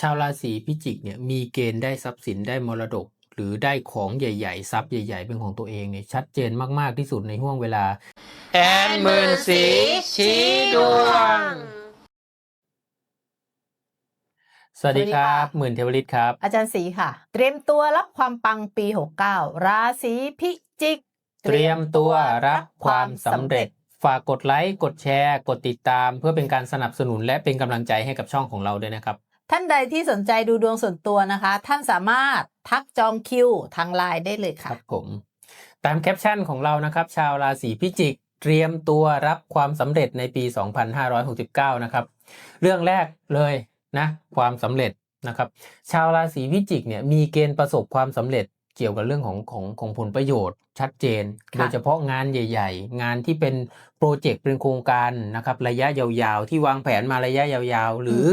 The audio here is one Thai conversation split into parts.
ชาวราศีพิจิกเนี่ยมีเกณฑ์ได้ทรัพย์สินได้มรดก หรือได้ของใหญ่ ๆ ทรัพย์ใหญ่ ๆ เป็นของตัวเองเนี่ยชัดเจนมากๆที่สุดในห่วงเวลาแอนหมื่นสีชี้ดวง สวัสดีครับหมื่นเทวฤทธิ์ครับ อาจารย์ศรีค่ะ เตรียมตัวรับความปังปี 69 ราศีพิจิก เตรียมตัวรับความสำเร็จฝากกดไลค์ กดแชร์ กดติดตาม เพื่อเป็นการสนับสนุนและเป็นกำลังใจให้กับช่องของเราด้วยนะครับ ท่านใดที่สนใจดูดวงส่วนตัวนะคะ ท่านสามารถทักจองคิวทางไลน์ได้เลยค่ะรับผมตามแคปชั่นของเรานะครับ ชาวราศีพิจิก เตรียมตัวรับความสำเร็จในปี 2569 นะครับ เรื่องแรกเลยนะ ความสำเร็จนะครับ ชาวราศีพิจิกเนี่ยมีเกณฑ์ประสบความสำเร็จ เกี่ยวกับเรื่องของของของผลประโยชน์ชัดเจนค่ะโดยเฉพาะงานใหญ่ ๆ งานที่เป็นโปรเจกต์เป็นโครงการนะครับระยะยาวๆ ที่วางแผนมาระยะยาวๆ หรือ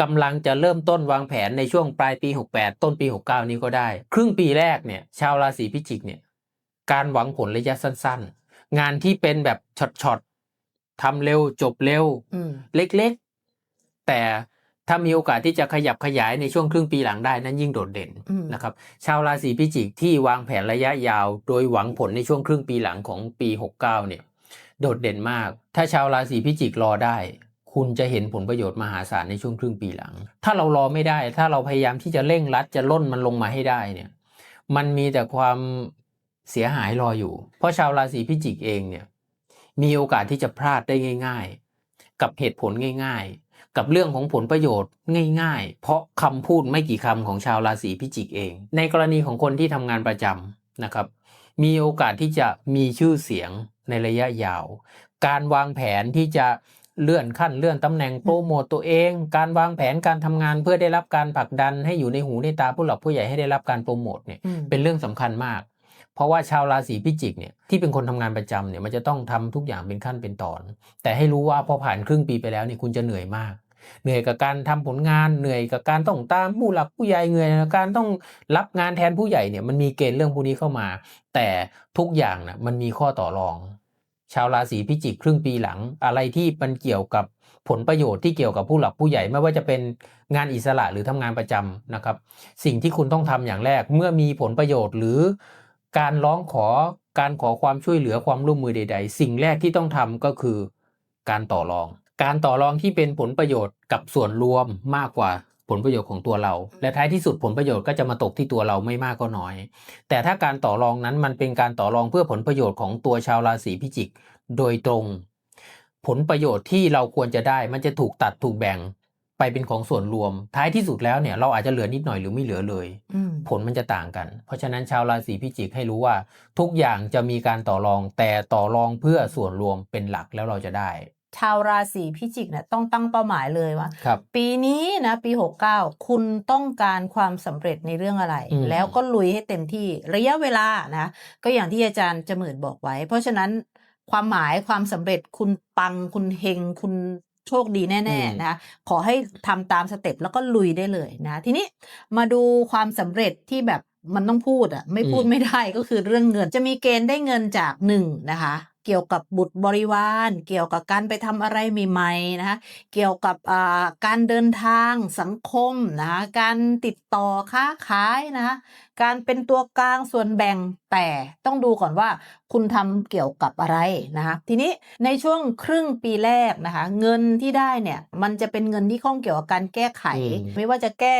กำลังจะเริ่มต้นวางแผนในช่วงปลายปี 68 ต้นปี 69 นี้ก็ได้ ครึ่งปีแรกเนี่ยชาวราศีพิจิกเนี่ยการหวังผลระยะสั้นๆ งานที่เป็นแบบช็อตๆทำเร็วจบเร็วอืมเล็กๆ แต่ ถ้ามีโอกาสที่จะขยับขยายในช่วงครึ่งปีหลังได้นั้นยิ่งโดดเด่นอืมนะครับชาวราศีพิจิกที่วางแผนระยะยาว โดยหวังผลในช่วงครึ่งปีหลังของปี 69 เนี่ย โดดเด่นมาก ถ้าชาวราศีพิจิกรอได้ คุณจะเห็นผลประโยชน์มหาศาลในช่วงครึ่งปีหลัง ถ้าเรารอไม่ได้ ถ้าเราพยายามที่จะเร่งรัดจะล่นมันลงมาให้ได้เนี่ย มันมีแต่ความเสียหายรออยู่ เพราะชาวราศีพิจิกเองเนี่ย มีโอกาสที่จะพลาดได้ง่าย ๆ กับเหตุผลง่าย ๆ กับเรื่องของผลประโยชน์ง่าย ๆ เพราะคำพูดไม่กี่คำของชาวราศีพิจิกเอง ในกรณีของคนที่ทำงานประจำนะครับ มีโอกาสที่จะมีชื่อเสียงในระยะยาว การวางแผนที่จะเลื่อนขั้นเลื่อนตำแหน่งโปรโมตตัวเอง การวางแผนการทำงานเพื่อได้รับการผลักดันให้อยู่ในหูในตาผู้หลักผู้ใหญ่ให้ได้รับการโปรโมทเนี่ยอืมเป็นเรื่องสำคัญมากเพราะว่าชาวราศีพิจิกเนี่ยที่เป็นคนทำงานประจำเนี่ยมันจะต้องทำทุกอย่างเป็นขั้นเป็นตอน แต่ให้รู้ว่าพอผ่านครึ่งปีไปแล้วเนี่ยคุณจะเหนื่อยมาก เหนื่อยกับการทำผลงานเหนื่อยกับการต้องตามผู้หลักผู้ใหญ่เหนื่อยกับการต้องรับงานแทนผู้ใหญ่เนี่ยมันมีเกณฑ์เรื่องพวกนี้เข้ามา แต่ทุกอย่างนะมันมีข้อต่อรอง ชาวราศีพิจิกครึ่งปีหลัง อะไรที่มันเกี่ยวกับผลประโยชน์ที่เกี่ยวกับผู้หลักผู้ใหญ่ไม่ว่าจะเป็นงานอิสระหรือทำงานประจำนะครับ สิ่งที่คุณต้องทำอย่างแรกเมื่อมีผลประโยชน์หรือการร้องขอการขอความช่วยเหลือความร่วมมือใด ๆ สิ่งแรกที่ต้องทำก็คือการต่อรอง การต่อรองที่เป็นผลประโยชน์กับส่วนรวมมากกว่าผลประโยชน์ของตัวเรา และท้ายที่สุดผลประโยชน์ก็จะมาตกที่ตัวเราไม่มากก็น้อย แต่ถ้าการต่อรองนั้นมันเป็นการต่อรองเพื่อผลประโยชน์ของตัวชาวราศีพิจิก โดยตรง ผลประโยชน์ที่เราควรจะได้มันจะถูกตัดถูกแบ่งไปเป็นของส่วนรวม ท้ายที่สุดแล้วเนี่ยเราอาจจะเหลือนิดหน่อยหรือไม่เหลือเลยอืมผลมันจะต่างกัน เพราะฉะนั้นชาวราศีพิจิกให้รู้ว่า ทุกอย่างจะมีการต่อรองแต่ต่อรองเพื่อส่วนรวมเป็นหลักแล้วเราจะได้ ชาวราศีพิจิกเนี่ยต้องตั้งเป้าหมายเลยว่า ครับ ปีนี้นะปี 69 คุณต้องการความสำเร็จในเรื่องอะไร อืม แล้วก็ลุยให้เต็มที่ระยะเวลานะก็อย่างที่อาจารย์จะหมื่นบอกไว้ เพราะฉะนั้นความหมายความสำเร็จคุณปังคุณเฮงคุณโชคดีแน่อืมๆนะขอให้ทำตามสเต็ปแล้วก็ลุยได้เลยนะทีนี้มาดูความสำเร็จที่แบบมันต้องพูดอะไม่พูดไม่ได้ก็คือเรื่องเงินจะมีเกณฑ์ได้เงินจากหนึ่งนะคะ เกี่ยวกับบุตรบริวาร เกี่ยวกับการไปทำอะไรใหม่ๆนะคะเกี่ยวกับการเดินทางสังคมนะคะการติดต่อค้าขายนะคะการเป็นตัวกลางส่วนแบ่งแต่ต้องดูก่อนว่าคุณทำเกี่ยวกับอะไรนะคะทีนี้ในช่วงครึ่งปีแรกนะคะเงินที่ได้เนี่ยมันจะเป็นเงินที่ข้องเกี่ยวกับการแก้ไขอืมไม่ว่าจะแก้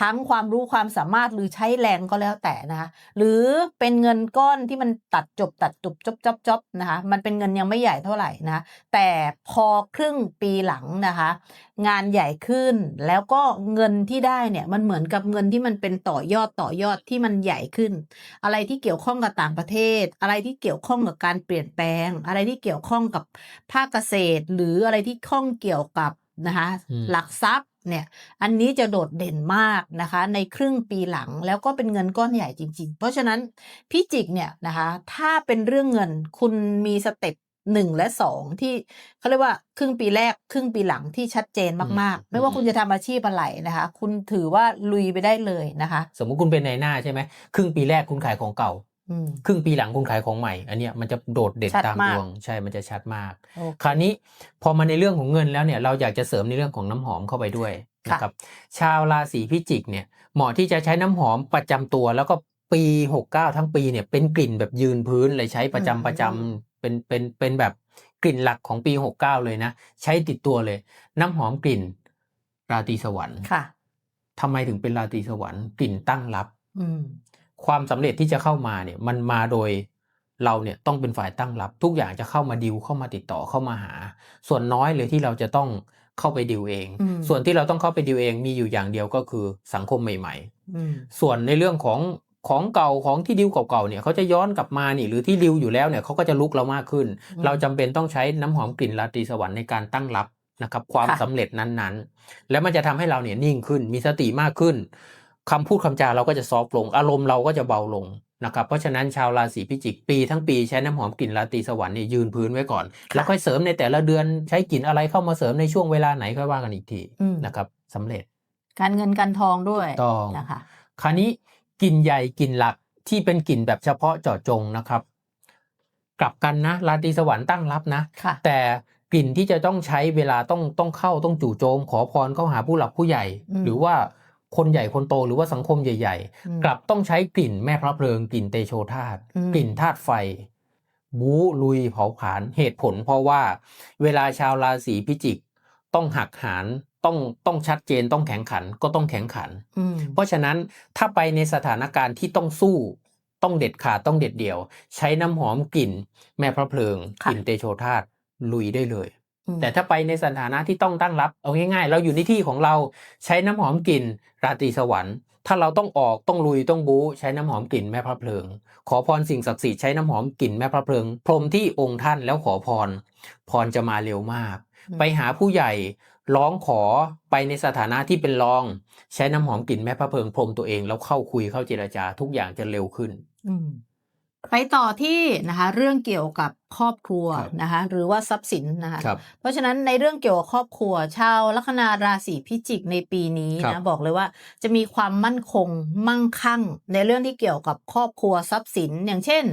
ทั้งความรู้ความสามารถหรือใช้แรงก็แล้วแต่นะคะหรือเป็นเงินก้อนที่มันตัดจบตัดจบจบจบจบนะคะมันเป็นเงินยังไม่ใหญ่เท่าไหร่นะแต่พอครึ่งปีหลังนะคะงานใหญ่ขึ้น แล้วก็เงินที่ได้เนี่ยมันเหมือนกับเงินที่มันเป็นต่อยอดต่อยอดที่มันใหญ่ขึ้น อะไรที่เกี่ยวข้องกับต่างประเทศ อะไรที่เกี่ยวข้องกับการเปลี่ยนแปลง อะไรที่เกี่ยวข้องกับภาคเกษตร หรืออะไรที่ข้องเกี่ยวกับนะคะอืมหลักทรัพย์เนี่ยอันนี้จะโดดเด่นมากนะคะ ในครึ่งปีหลังแล้วก็เป็นเงินก้อนใหญ่จริง ๆ เพราะฉะนั้นพิจิกเนี่ยนะคะถ้าเป็นเรื่องเงินคุณมีสเต็ป หนึ่งและสองที่เขาเรียกว่าครึ่งปีแรกครึ่งปีหลังที่ชัดเจนมากอืมๆไม่ว่าคุณจะทำอาชีพอะไรนะคะ คุณถือว่าลุยไปได้เลยนะคะ สมมุติคุณเป็นนายหน้าใช่ไหมครึ่งปีแรกคุณขายของเก่าอืมครึ่งปีหลังคุณขายของใหม่ อันเนี้ยมันจะโดดเด่นชัดตามมากดวงใช่มันจะชัดมากโอเคคราวนี้พอมาในเรื่องของเงินแล้วเนี่ยเราอยากจะเสริมในเรื่องของน้ำหอมเข้าไปด้วยค่ะนะครับชาวราศีพิจิกเนี่ยเหมาะที่จะใช้น้ำหอมประจำตัวแล้วก็ปี 69 ทั้งปีเนี่ยเป็นกลิ่นแบบยืนพื้นเลยใช้ประจำประจำ เป็นเป็นเป็นแบบกลิ่นหลักของปี 69 เลยนะ ใช้ติดตัวเลย น้ำหอมกลิ่นราตรีสวรรค์ค่ะทำไมถึงเป็นราตรีสวรรค์กลิ่นตั้งรับอืมความสำเร็จที่จะเข้ามาเนี่ย มันมาโดยเราเนี่ยต้องเป็นฝ่ายตั้งรับ ทุกอย่างจะเข้ามาดิวเข้ามาติดต่อเข้ามาหา ส่วนน้อยเลยที่เราจะต้องเข้าไปดิวเองอืมส่วนที่เราต้องเข้าไปดิวเองมีอยู่อย่างเดียวก็คือสังคมใหม่อืมๆส่วนในเรื่องของ ของเก่าของที่ดิวเก่าๆเนี่ยเขาจะย้อนกลับมานี่หรือที่ดิวอยู่แล้วเนี่ยเขาก็จะลุกเรามากขึ้นอืมเราจำเป็นต้องใช้น้ำหอมกลิ่นราตรีสวรรค์ในการตั้งรับนะครับความค่ะสำเร็จนั้นๆ แล้วมันจะทำให้เราเนี่ยนิ่งขึ้นมีสติมากขึ้นคำพูดคำจาเราก็จะซอฟต์ลง อารมณ์เราก็จะเบาลงนะครับเพราะฉะนั้นชาวราศีพิจิกปีทั้งปีใช้น้ำหอมกลิ่นราตรีสวรรค์เนี่ยยืนพื้นไว้ก่อน แล้วค่อยเสริมในแต่ละเดือนใช้กลิ่นอะไรเข้ามาเสริมในช่วงเวลาไหนค่อยว่ากันอีกทีอืมนะครับสำเร็จ การเงินการทองด้วยถูกต้องนะคะคราวนี้ กลิ่นใหญ่กลิ่นหลักที่เป็นกลิ่นแบบเฉพาะเจาะจงนะครับ กลับกันนะราตรีสวรรค์ตั้งรับนะค่ะแต่กลิ่นที่จะต้องใช้เวลาต้องต้องเข้าต้องจู่โจม ขอพรเข้าหาผู้หลักผู้ใหญ่อืมหรือว่าคนใหญ่คนโตหรือว่าสังคมใหญ่อืมๆกลับต้องใช้กลิ่นแม่พระเพลิงกลิ่นเตโชธาตุอืมกลิ่นธาตุไฟ บู๊ลุยเผาผลาญเหตุผลเพราะว่าเวลาชาวราศีพิจิกต้องหักหาร ต้องต้องชัดเจนต้องแข็งขันก็ต้องแข็งขันอืมเพราะฉะนั้นถ้าไปในสถานการณ์ที่ต้องสู้ต้องเด็ดขาดต้องเด็ดเดี่ยว ใช้น้ำหอมกลิ่น แม่พระเพลิงค่ะกลิ่นเตโชธาตุลุยได้เลยอืมแต่ถ้าไปในสถานะที่ต้องตั้งรับเอาง่ายๆ เราอยู่ในที่ของเราใช้น้ำหอมกลิ่น ราตรีสวรรค์ ถ้าเราต้องออกต้องลุยต้องบู๊ใช้น้ำหอมกลิ่นแม่พระเพลิง ขอพรสิ่งศักดิ์สิทธิ์ใช้น้ำหอมกลิ่นแม่พระเพลิง พรมที่องค์ท่านแล้วขอพร พรจะมาเร็วมากอืมไปหาผู้ใหญ่ ร้องขอไปในสถานะที่เป็นรอง ใช้น้ำหอมกลิ่นแม่พระเพลิงพรมตัวเองแล้วเข้าคุยเข้าเจรจาทุกอย่างจะเร็วขึ้นอืไปต่อที่นะคะ เรื่องเกี่ยวกับ ครอบครัวครับนะคะหรือว่าทรัพย์สินนะคะครับเพราะฉะนั้นในเรื่องเกี่ยวกับครอบครัว ชาวลัคนาราศีพิจิกในปีนี้ครันะบบอกเลยว่าจะมีความมั่นคงมั่งคั่ง ในเรื่องที่เกี่ยวกับครอบครัวทรัพย์สิน อย่างเช่น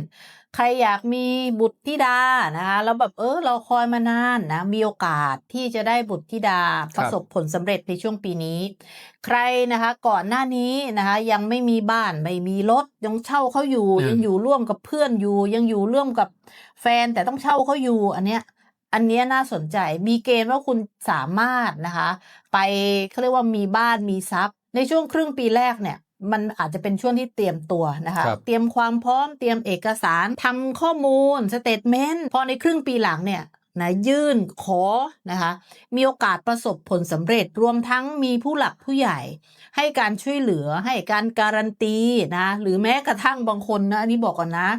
ใครอยากมีบุตรธิดานะคะแล้วแบบเออเราคอยมานานนะมีโอกาสที่จะได้บุตรธิดาประสบผลสำเร็จในช่วงปีนี้ ใครนะคะก่อนหน้านี้นะคะยังไม่มีบ้านไม่มีรถยังเช่าเขาอยู่อืมยังอยู่ร่วมกับเพื่อนอยู่ยังอยู่ร่วมกับแฟนแต่ต้องเช่าเขาอยู่อันเนี้ยอันเนี้ยน่าสนใจมีเกณฑ์ว่าคุณสามารถนะคะ ไปเขาเรียกว่ามีบ้านมีทรัพย์ ในช่วงครึ่งปีแรกเนี่ยมันอาจจะเป็นช่วงที่เตรียมตัวนะคะครับเตรียมความพร้อมเตรียมเอกสารทำข้อมูลสเตทเมนต์พอในครึ่งปีหลังเนี่ย นะยื่นขอนะคะมีโอกาสประสบผลสำเร็จรวมทั้งมีผู้หลักผู้ใหญ่ ให้การช่วยเหลือให้การการันตีนะหรือแม้กระทั่งบางคนนะอันนี้บอกก่อนนะ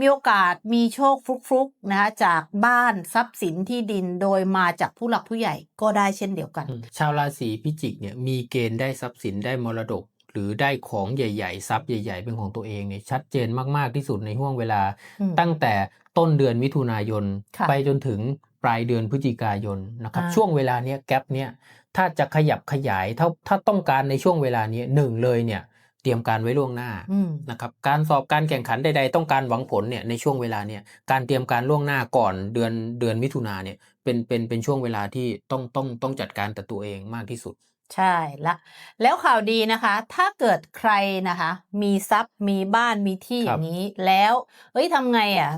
มีโอกาสมีโชคฟลุกๆนะคะจากบ้านทรัพย์สินที่ดินโดยมาจากผู้หลักผู้ใหญ่ก็ได้เช่นเดียวกัน ชาวราศีพิจิกเนี่ยมีเกณฑ์ได้ทรัพย์สินได้มรดก หรือได้ของใหญ่ๆทรัพย์ใหญ่ ๆ เป็นของตัวเองเนี่ยชัดเจนมากๆที่สุดในห่วงเวลาอืมตั้งแต่ต้นเดือนมิถุนายนค่ะไปจนถึงปลายเดือนพฤศจิกายนนะครับอ่าช่วงเวลาเนี้ยแกลบเนี้ยถ้าจะขยับขยายถ้าถ้าต้องการในช่วงเวลานี้หนึ่งเลยเนี่ยเตรียมการไว้ล่วงหน้าอืมนะครับการสอบการแข่งขันใดๆ ต้องการหวังผลเนี่ยในช่วงเวลาเนี่ยการเตรียมการล่วงหน้าก่อนเดือนเดือนมิถุนาเนี่ยเป็นเป็นเป็นช่วงเวลาที่ต้องต้องต้องจัดการแต่ตัวเองมากที่สุด ใช่ละแล้วข่าวดีนะคะ ถ้าเกิดใครนะคะ มีทรัพย์มีบ้านมีที่อครับย่างนี้แล้วเอ้ยทำไงอะ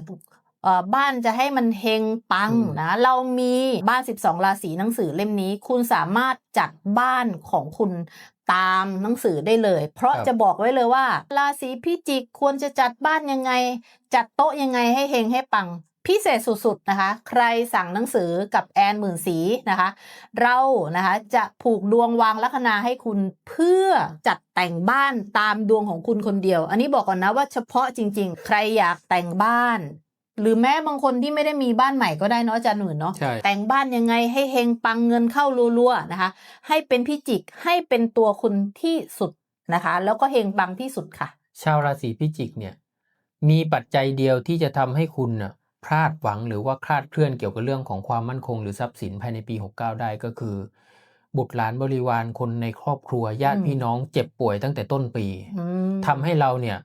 เอ่อบ้านจะให้มันเฮงปังอืมนะ เรามีบ้าน 12 ราศีหนังสือเล่มนี้ คุณสามารถจัดบ้านของคุณตามหนังสือได้เลย เพราะจะบอกไว้เลยว่า ราศีพิจิกควรจะจัดบ้านยังไง จัดโต๊ะยังไงให้เฮงให้ปัง พิเศษสุดๆนะคะ ใครสั่งหนังสือกับแอนหมื่นสีนะคะ เรานะคะจะผูกดวงวางลัคนาให้คุณเพื่อจัดแต่งบ้านตามดวงของคุณคนเดียว อันนี้บอกก่อนนะว่าเฉพาะจริง ๆ ใครอยากแต่งบ้าน หรือแม้บางคนที่ไม่ได้มีบ้านใหม่ก็ได้เนาะอาจารย์หนุ่นเนาะใช่แต่งบ้านยังไงให้เฮงปังเงินเข้ารัวๆนะคะ ให้เป็นพิจิกให้เป็นตัวคุณที่สุดนะคะ แล้วก็เฮงปังที่สุดค่ะ ชาวราศีพิจิกเนี่ยมีปัจจัยเดียวที่จะทำให้คุณน่ะ พลาดหวังหรือว่าคลาดเคลื่อนเกี่ยวกับเรื่องของความมั่นคงหรือทรัพย์สินภายในปี 69 ได้ก็คือ บุตรหลานบริวารคนในครอบครัวญาติอืมพี่น้องเจ็บป่วยตั้งแต่ต้นปีอืมทำให้เราเนี่ย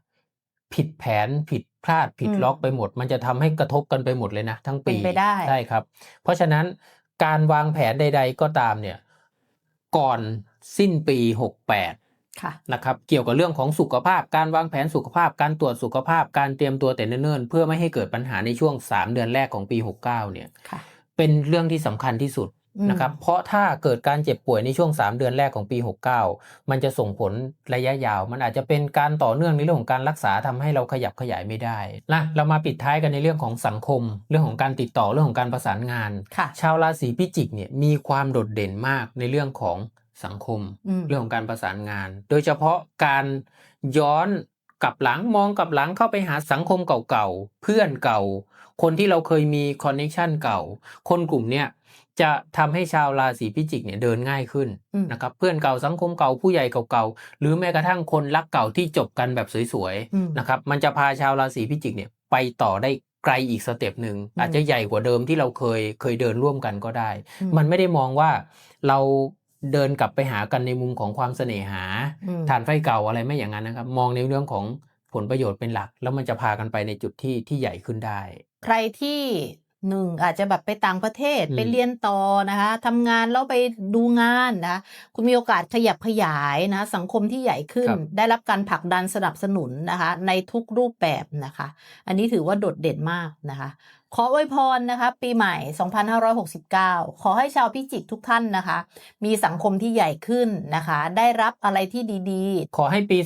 ผิดแผนผิดพลาดผิดอืมล็อกไปหมด มันจะทำให้กระทบกันไปหมดเลยนะ ทั้งปีเป็นไปได้ใช่ครับ เพราะฉะนั้นการวางแผนใด ๆ ก็ตามเนี่ย ก่อนสิ้นปี 68ค่ะ นะครับเกี่ยวกับเรื่องของสุขภาพ การวางแผนสุขภาพ การตรวจสุขภาพ การเตรียมตัวแต่เนิ่นๆเพื่อไม่ให้เกิดปัญหาในช่วง 3 เดือนแรกของปี 69 เนี่ยค่ะเป็นเรื่องที่สำคัญที่สุดอืมนะครับเพราะถ้าเกิดการเจ็บป่วยในช่วง 3 เดือนแรกของปี 69 มันจะส่งผลระยะยาว มันอาจจะเป็นการต่อเนื่องในเรื่องของการรักษาทำให้เราขยับขยายไม่ได้นะเรามาปิดท้ายกันในเรื่องของสังคม เรื่องของการติดต่อเรื่องของการประสานงานค่ะชาวราศีพิจิกเนี่ยมีความโดดเด่นมากในเรื่องของ สังคมอืมเรื่องของการประสานงาน โดยเฉพาะการย้อนกลับหลังมองกลับหลังเข้าไปหาสังคมเก่าๆ เพื่อนเก่า คนที่เราเคยมีคอนเน t ชันเก่า คนกลุ่มเนี้ยจะทำให้ชาวราศีพิจิกเนี่ยเดินง่ายขึ้นอืมนะครับเพื่อนเก่าสังคมเก่าผู้ใหญ่เก่าๆหรือแม้กระทั่งคนรักเก่าที่จบกันแบบสวยอืมๆนะครับมันจะพาชาวราศีพิจิกเนี่ยไปต่อได้ไกลอีกสเต็ปหนึ่งอืมอาจจะใหญ่กว่าเดิมที่เราเคยเคยเดินร่วมกันก็ได้อืมมันไม่ได้มองว่าเรา เดินกลับไปหากันในมุมของความเสน่หาอืมฐานไฟเก่าอะไรไม่อย่างนั้นนะครับ มองในเรื่องของผลประโยชน์เป็นหลัก แล้วมันจะพากันไปในจุดที่ที่ใหญ่ขึ้นได้ ใครที่ หนึ่งอาจจะแบบไปต่างประเทศอืมไปเรียนต่อนะคะทำงานแล้วไปดูงานนะคะคุณมีโอกาสขยับขยายนะสังคมที่ใหญ่ขึ้น ได้รับการผลักดันสนับสนุนนะคะ ในทุกรูปแบบนะคะ อันนี้ถือว่าโดดเด่นมากนะคะ ขออวยพรนะคะ ปีใหม่ 2569 ขอให้ชาวพิจิกทุกท่านนะคะ มีสังคมที่ใหญ่ขึ้นนะคะ ได้รับอะไรที่ดีๆ ขอให้ปี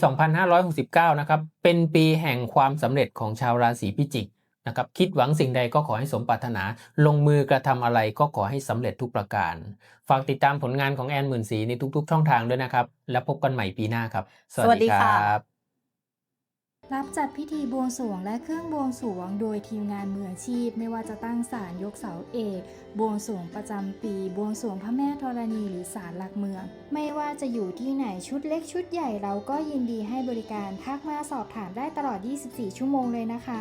2569 นะครับเป็นปีแห่งความสำเร็จของชาวราศีพิจิก นะครับคิดหวังสิ่งใดก็ขอให้สมปรารถนา ลงมือกระทำอะไรก็ขอให้สำเร็จทุกประการ ฝากติดตามผลงานของแอนหมื่นสีในทุก ๆ ช่องทางด้วยนะครับ แล้วพบกันใหม่ปีหน้าครับ สวัสดีครับรับจัดพิธีบวงสรวงและเครื่องบวงสรวง โดยทีมงานมืออาชีพ ไม่ว่าจะตั้งศาลยกเสาเอกบวงสรวงประจำปี บวงสรวงพระแม่ธรณีหรือศาลหลักเมือง ไม่ว่าจะอยู่ที่ไหนชุดเล็กชุดใหญ่เราก็ยินดีให้บริการทักมาสอบถามได้ตลอด 24 ชั่วโมงเลยนะคะ